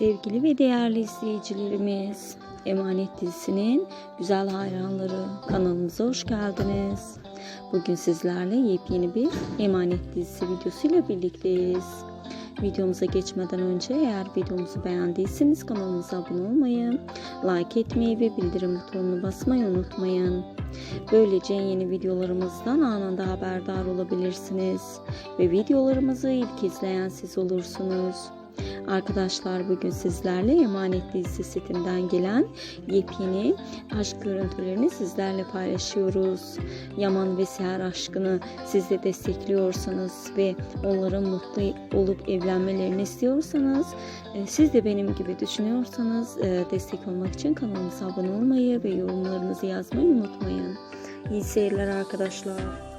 Sevgili ve değerli izleyicilerimiz, Emanet dizisinin güzel hayranları kanalımıza hoş geldiniz. Bugün sizlerle yepyeni bir Emanet dizisi videosuyla birlikteyiz. Videomuza geçmeden önce eğer videomuzu beğendiyseniz kanalımıza abone olmayı, like etmeyi ve bildirim butonunu basmayı unutmayın. Böylece yeni videolarımızdan anında haberdar olabilirsiniz ve videolarımızı ilk izleyen siz olursunuz. Arkadaşlar bugün sizlerle Emanet dizisi setinden gelen yepyeni aşk görüntülerini sizlerle paylaşıyoruz. Yaman ve Seher aşkını siz de destekliyorsanız ve onların mutlu olup evlenmelerini istiyorsanız e, siz de benim gibi düşünüyorsanız e, destek olmak için kanalımıza abone olmayı ve yorumlarınızı yazmayı unutmayın. İyi seyirler arkadaşlar.